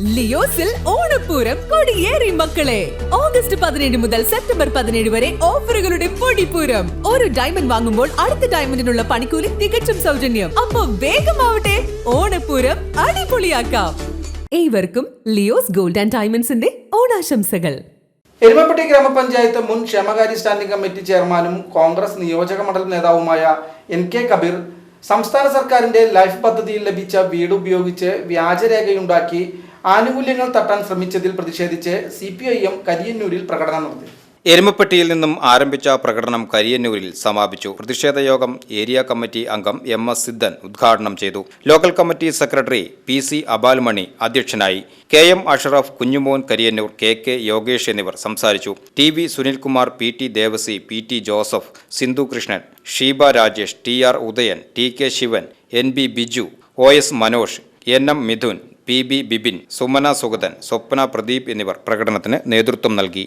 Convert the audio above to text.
ലിയോസിൽ ഓണപ്പൂരം കൊടിയേറി മക്കളെ. ഓഗസ്റ്റ് പതിനേഴ് മുതൽ സെപ്റ്റംബർ പതിനേഴ് വരെ ഓഫറുകളുടെ പൊടിപ്പൂരം. ഒരു ഡയമണ്ട് വാങ്ങുമ്പോൾ അടുത്ത ഡയമണ്ടിനുള്ള പണിക്കൂലി തികച്ചും സൗജന്യം. അപ്പൊ വേഗമാവട്ടെ ഓണപ്പൂരം അടിപൊളിയാക്കാം. ഏവർക്കും ലിയോസ് ഗോൾഡ് ആൻഡ് ഡയമണ്ട്സിന്റെ ഓണാശംസകൾ. എരുമപ്പെട്ടി ഗ്രാമപഞ്ചായത്ത് മുൻ ക്ഷേമകാര്യ സ്റ്റാൻഡിംഗ് കമ്മിറ്റി ചെയർമാനും കോൺഗ്രസ് നിയോജക മണ്ഡലം നേതാവുമായ എൻ കെ കബീർ സംസ്ഥാന സർക്കാരിന്റെ ലൈഫ് പദ്ധതിയിൽ ലഭിച്ച വീട് ഉപയോഗിച്ച് വ്യാജരേഖയുണ്ടാക്കി ആനുകൂല്യങ്ങൾ തട്ടാൻ ശ്രമിച്ചതിൽ പ്രതിഷേധിച്ച് സി പി ഐ എം കരിയന്നൂരിൽ പ്രകടനം നടത്തി. എരുമപ്പെട്ടിയിൽ നിന്നും ആരംഭിച്ച പ്രകടനം കരിയന്നൂരിൽ സമാപിച്ചു. പ്രതിഷേധ യോഗം ഏരിയ കമ്മിറ്റി അംഗം എം എസ് സിദ്ധൻ ഉദ്ഘാടനം ചെയ്തു. Local committee secretary P C Abalmani അധ്യക്ഷനായി K M Ashraf Kunjumon Kariyannur K K Yogesh എന്നിവർ സംസാരിച്ചു. T V Sunilkumar P T Devasi P T Joseph Sindhu Krishnan Sheeba Rajesh T R Udayan T K Sivan N B Biju O S Manosh N M Mithun P B Bibin Sumana Sugathan Swapna Pradeep എന്നിവർ പ്രകടനത്തിന് നേതൃത്വം നൽകി.